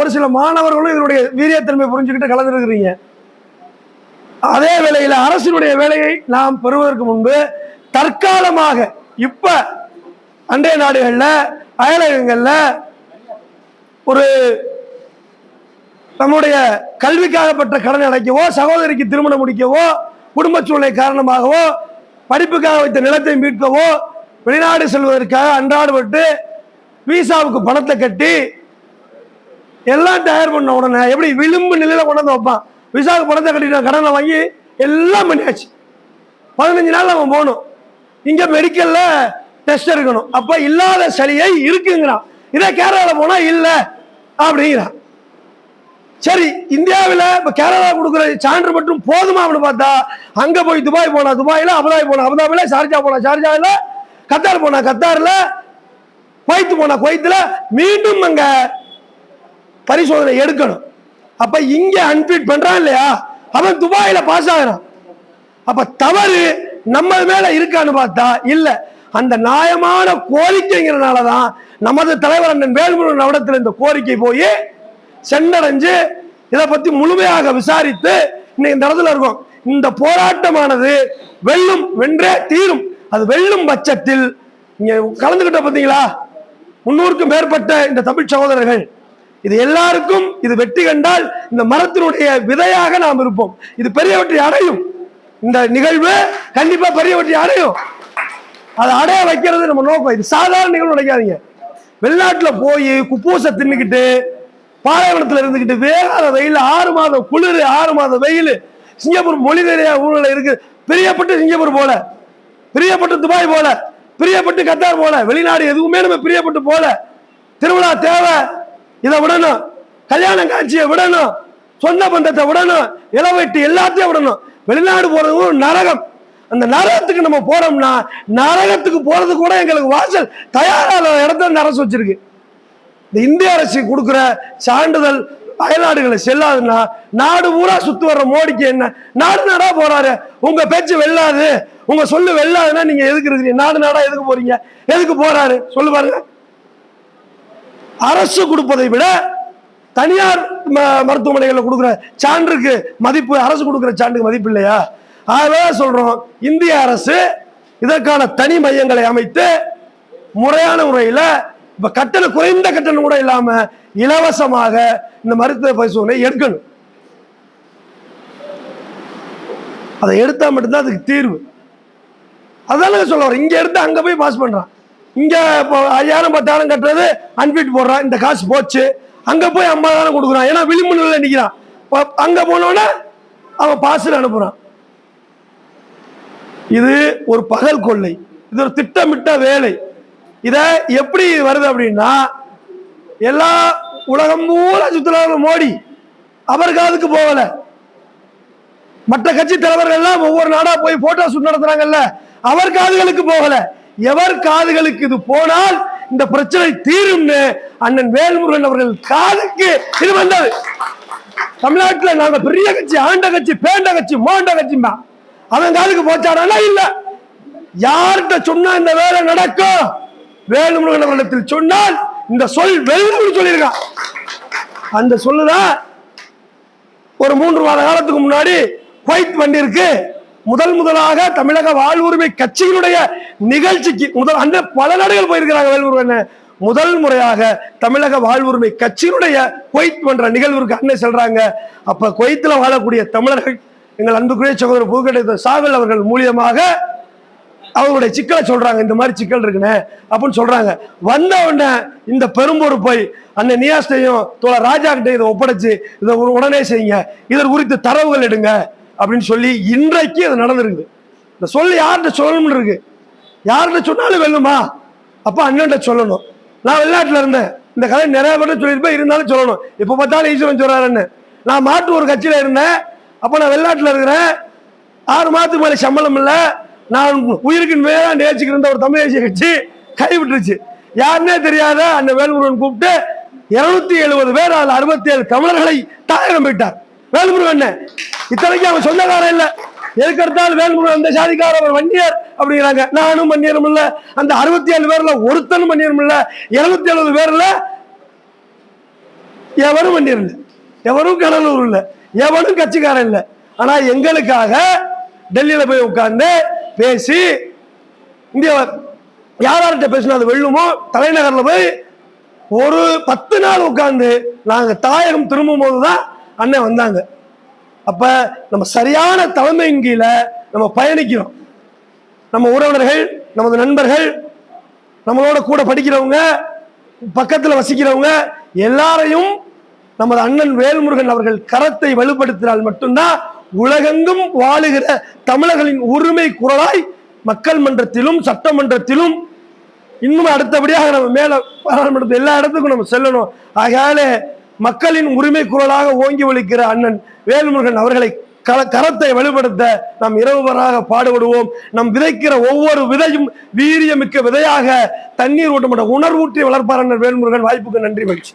ஒரு சில மாணவர்களும் இதனுடைய வீரியத்தன்மை புரிஞ்சுக்கிட்டு கலந்துருக்கிறீங்க. அதே வேளையில் அரசினுடைய வேலையை நாம் பெறுவதற்கு முன்பு தற்காலமாக இப்ப அண்டைய நாடுகளில் அயலகங்களில் ஒரு நம்முடைய கல்விக்காக பெற்ற கடனை அடைக்கவோ சகோதரிக்கு திருமணம் முடிக்கவோ குடும்ப சூழ்நிலை காரணமாகவோ படிப்புக்காக வைத்த நிலத்தை மீட்கவோ வெளிநாடு செல்வதற்காக அன்றாடுபட்டு விசாவுக்கு பணத்தை கட்டி எல்லாம் தயார் பண்ண உடனே எப்படி விளிம்பு நிலையில் கொண்டாந்து வைப்பான். விசாவுக்கு பணத்தை கட்டிட்டு கடனை வாங்கி எல்லாம் பண்ணியாச்சு. பதினஞ்சு நாள் அவன் போகணும். இங்கே மெடிக்கலில் டெஸ்ட் எடுக்கணும். அப்போ இல்லாத சளியை இருக்குங்கிறான். இதே கேரளாவில் போனால் இல்லை அப்படிங்கிறான். சரி இந்தியாவில் இப்போ கேரளா கொடுக்குற சான்று மட்டும் போதுமா அப்படின்னு பார்த்தா அங்கே போய் துபாய் போனா துபாயில் அபுதாபி போனா அபுதாபியில் ஷார்ஜா போனா ஷார்ஜாவில் கத்தார் போனா கத்தாரில் குவைத்து போனா குவைத்தில் மீண்டும் அங்கே பரிசோதனை எடுக்கணும். அப்ப இங்க அன்பிட் பண்றான் இல்லையா? அவன் துபாயில பாஸ் ஆகிறான். அப்ப தவறு நம்ம மேல இருக்கான்னு பார்த்தா இல்ல. அந்த நியாயமான கோரிக்கைங்கிறனாலதான் நமது தலைவர் அண்ணன் வேல்முருகன் அவடத்தில் இந்த கோரிக்கை போய் சென்றடைஞ்சு இதை பத்தி முழுமையாக விசாரித்து இன்னைக்கு இந்த இடத்துல இருக்கும். இந்த போராட்டமானது வெல்லும் வென்றே தீரும். அது வெல்லும் பட்சத்தில் இங்க கலந்துகிட்ட பார்த்தீங்களா? முன்னூறுக்கும் மேற்பட்ட இந்த தமிழ் சகோதரர்கள் இது எல்லாருக்கும் இது வெற்றி கண்டால் இந்த மரத்தினுடைய விதையாக நாம் இருப்போம். இது பெரிய வெற்றி அடையும். இந்த நிகழ்வு கண்டிப்பா பெரிய வெற்றி அடையும். அதை அடைய வைக்கிறது நம்ம நோக்கம். இது சாதாரண நிகழ்வு நினைக்காதீங்க. வெளிநாட்டுல போய் குப்பூசை தின்னுக்கிட்டு பாலைவனத்துல இருந்துகிட்டு வேகாத வெயில் ஆறு மாதம் குளிர் ஆறு மாதம் வெயில் சிங்கப்பூர் மொழி நிறைய ஊழல இருக்கு. பிரியப்பட்டு சிங்கப்பூர் போல. பிரியப்பட்டு துபாய் போல. பிரியப்பட்டு கத்தார் போல. வெளிநாடு எதுவுமே நம்ம பிரியப்பட்டு போல. திருவிழா தேவை. இதை விடணும். கல்யாண காட்சியை விடணும். சொந்த பந்தத்தை விடணும். இளவெட்டு எல்லாத்தையும் விடணும். வெளிநாடு போறது ஒரு நரகம். அந்த நரகத்துக்கு நம்ம போறோம்னா நரகத்துக்கு போறது கூட எங்களுக்கு வாசல் தயாரான இடத்துல இந்த அரசு வச்சிருக்கு. இந்த இந்திய அரசு கொடுக்குற சான்றிதழ் அயல்நாடுகளை செல்லாதுன்னா நாடு பூரா சுத்து வர்ற மோடிக்கு என்ன? நாடு நாடா போறாரு. உங்க பேச்சு வெல்லாது. உங்க சொல்லு வெல்லாதுன்னா நீங்க எதுக்கு இருக்கிறீங்க? நாடு நாடா எதுக்கு போறீங்க? எதுக்கு போறாரு? சொல்லு பாருங்க. அரசு கொடுப்பதை விட தனியார் ம- மருத்துவமனைகளில் கொடுக்குற சான்றுக்கு மதிப்பு அரசு கொடுக்குற சான்றுக்கு மதிப்பு இல்லையா? ஆகவே சொல்றோம் இந்திய அரசு இதற்கான தனி மையங்களை அமைத்து முறையான முறையில் இப்போ கட்டணம் குறைந்த கட்டணம் கூட இல்லாமல் இலவசமாக இந்த மருத்துவ பரிசோதனை எடுக்கணும். அதை எடுத்தால் மட்டும்தான் அதுக்கு தீர்வு. அதானங்க சொல்ல வரேன் இங்கே எடுத்து அங்கே போய் பாஸ் பண்ணுறான் இங்கே இப்போ ஐயாயிரம் பத்தாயிரம் கட்டுறது அன்பிட் போடுறான் இந்த காசு போச்சு. அங்கே போய் ஐம்பதாயிரம் கொடுக்குறான். ஏன்னா விளிம்பு நிற்கிறான் நிக்கிறான் அங்கே போனோடனே அவன் பாசில் அனுப்புகிறான் இது ஒரு பகல் கொள்ளை. இது ஒரு திட்டமிட்ட வேலை. இதை எப்படி வருது அப்படின்னா எல்லா உலகம் பூரா சுற்றுலா மோடி. அவர் காதுக்கு போகலை. மற்ற கட்சி தலைவர்கள் எல்லாம் ஒவ்வொரு நாடா போய் போட்டோ ஷூட் நடத்துறாங்கல்ல. அவர் காதுகளுக்கு போகலை. எவர் காதுகளுக்கு இது போனால் இந்த பிரச்சனை தீரும்னு அண்ணன் வேல்முருகன் அவர்கள் காதுக்கு இது வந்தது. தமிழ்நாட்டில் நாங்க பெரிய கட்சி ஆண்ட கட்சி பேண்ட கட்சி மோண்ட கட்சிமா அவன் காதுக்கு போச்சாடானா இல்ல? யார்கிட்ட சொன்னா இந்த வேலை நடக்கும்? வேலுமுருகன் அவர்களிடத்தில் சொன்னால் இந்த சொல் வெல்லும் சொல்லியிருக்கான். அந்த சொல்லுதான் ஒரு மூன்று மாத காலத்துக்கு முன்னாடி குவைத் வண்டிற்கு முதல் முதலாக தமிழக வாழ்வுரிமை கட்சியினுடைய நிகழ்ச்சிக்கு முதல் அந்த பல நாடுகள் போயிருக்கிறாங்க வேல்முருகன் முதல் முறையாக தமிழக வாழ்வுரிமை கட்சியினுடைய குவைத் பண்ற நிகழ்வுக்கு அண்ணன் செல்றாங்க. அப்ப குவைத்துல வாழக்கூடிய தமிழர்கள் எங்கள் அன்புக்குரிய சகோதரர் புதுக்கட்டை சாகல் அவர்கள் மூலியமாக அவங்களுடைய சிக்கலை சொல்றாங்க. இந்த மாதிரி சிக்கல் இருக்குன்னு அப்படின்னு சொல்றாங்க. வந்த உடனே இந்த பெரும்பூர் போய் அந்த நியாஸ்டையும் தோழ ராஜா கிட்ட இதை ஒப்படைச்சு இதை உடனே செய்யுங்க. இதற்கு குறித்து தரவுகள் எடுங்க. அப்படின்னு சொல்லி இன்றைக்கு அது நடந்திருக்குது இந்த சொல்லி யார்கிட்ட சொல்லணும்னு இருக்கு? யார்கிட்ட சொன்னாலும் வெல்லுமா? அப்போ அண்ணன்ட்ட சொல்லணும். நான் வெளிநாட்டில் இருந்தேன். இந்த கதை நிறைய பேர் சொல்லியிருப்பேன் இருந்தாலும் சொல்லணும். இப்போ பார்த்தாலும் ஈஸ்வரன் சொல்கிறாருன்னு நான் மாட்டு ஒரு கட்சியில் இருந்தேன். அப்போ நான் வெளிநாட்டில் இருக்கிறேன். ஆறு மாதத்துக்கு மேலே சம்பளம் இல்லை. நான் உயிருக்கு மேலே நேர்ச்சிக்கு இருந்த ஒரு தமிழ் தேசிய கட்சி கைவிட்டுருச்சு. யாருன்னே தெரியாத அந்த வேல்முருகன் கூப்பிட்டு இருநூத்தி எழுபது பேர் அதில் அறுபத்தி ஏழு தமிழர்களை தாயகம் போயிட்டார் வேல்முருகன் இத்தனைக்கு அவன் சொந்தக்காரன் இல்ல. எதுக்கெடுத்தால் வேல்முருகன் அந்த சாதிக்கார அவர் வன்னியர் அப்படிங்கிறாங்க. நானும் வன்னியரும் இல்ல. அந்த அறுபத்தி ஏழு பேர்ல ஒருத்தனும் வன்னியரும் இல்ல. எழுபத்தி எழுபது பேர்ல எவரும் வன்னியர் இல்லை. எவரும் கடலூர் இல்லை. எவனும் கட்சிக்காரன் இல்லை. ஆனா எங்களுக்காக டெல்லியில போய் உட்கார்ந்து பேசி இந்தியா யார்கிட்ட பேசினா அது வெள்ளுமோ தலைநகர்ல போய் ஒரு பத்து நாள் உட்கார்ந்து நாங்க தாயகம் திரும்பும் போதுதான் அண்ணன் வந்தாங்க. அப்ப நம்ம சரியான தலைமையின் கீழே நம்ம பயணிக்கிறோம். நம்ம உறவினர்கள் நமது நண்பர்கள் நம்மளோட கூட படிக்கிறவங்க பக்கத்தில் வசிக்கிறவங்க எல்லாரையும் நமது அண்ணன் வேல்முருகன் அவர்கள் கரத்தை வலுப்படுத்தினால் மட்டும்தான் உலகெங்கும் வாழுகிற தமிழர்களின் உரிமை குரலாய் மக்கள் மன்றத்திலும் சட்டமன்றத்திலும் இன்னும் அடுத்தபடியாக நம்ம மேல பாராளுமன்றத்தில் எல்லா இடத்துக்கும் நம்ம செல்லணும். ஆகையால மக்களின் உரிமை குரலாக ஓங்கி ஒழிக்கிற அண்ணன் வேல்முருகன் அவர்களை கரத்தை வலுப்படுத்த நாம் இரவுபராக பாடுபடுவோம். நம் விதைக்கிற ஒவ்வொரு விதையும் வீரியமிக்க விதையாக தண்ணீர் ஊட்டப்பட்ட உணர்வூற்றி வளர்ப்பார் அண்ணன் வேல்முருகன். வாய்ப்புக்கு நன்றி மகிழ்ச்சி.